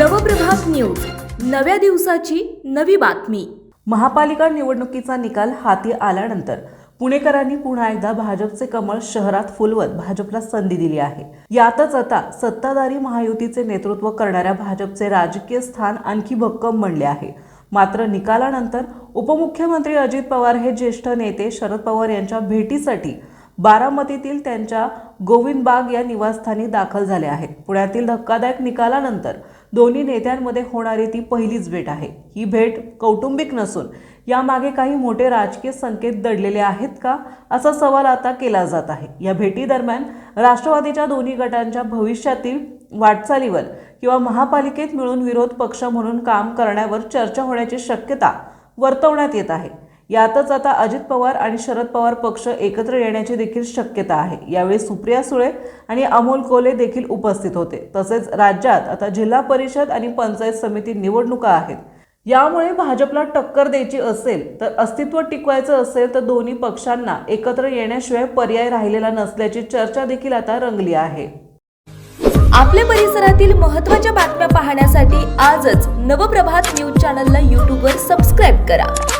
नव्या दिवसाची नवी बातमी. महापालिका निवडणुकीचा निकाल हाती आल्यानंतर पुणेकरांनी पुन्हा एकदा भाजपचे कमळ शहरात फुलवत भाजपला संधी दिली आहे. यातच आता सत्ताधारी महायुतीचे नेतृत्व करणाऱ्या भाजपचे राजकीय स्थान आणखी भक्कम बनले आहे. मात्र निकालानंतर उपमुख्यमंत्री अजित पवार हे ज्येष्ठ नेते शरद पवार यांच्या भेटीसाठी बारामतीतील त्यांच्या गोविंद बाग या निवासस्थानी दाखल झाले आहेत. पुण्यातील धक्कादायक निकालानंतर दोन्ही नेत्यांमध्ये होणारी ती पहिलीच भेट आहे. ही भेट कौटुंबिक नसून यामागे काही मोठे राजकीय संकेत दडलेले आहेत का असा सवाल आता केला जात आहे. या भेटीदरम्यान राष्ट्रवादीच्या दोन्ही गटांच्या भविष्यातील वाटचालीवर किंवा महापालिकेत मिळून विरोध पक्ष म्हणून काम करण्यावर चर्चा होण्याची शक्यता वर्तवण्यात येत आहे. यातच आता अजित पवार आणि शरद पवार पक्ष एकत्र येण्याची देखील शक्यता आहे. यावेळी सुप्रिया सुळे आणि अमोल कोले देखील उपस्थित होते. तसेच राज्यात आता जिल्हा परिषद आणि पंचायत समिती निवडणुका आहेत. यामुळे भाजपला टक्कर द्यायची असेल तर अस्तित्व टिकवायचं असेल तर दोन्ही पक्षांना एकत्र येण्याशिवाय पर्याय राहिलेला नसल्याची चर्चा देखील आता रंगली आहे. आपल्या परिसरातील महत्त्वाच्या बातम्या पाहण्यासाठी आजच नवप्रभात न्यूज चॅनलला यूट्यूबवर सबस्क्राईब करा.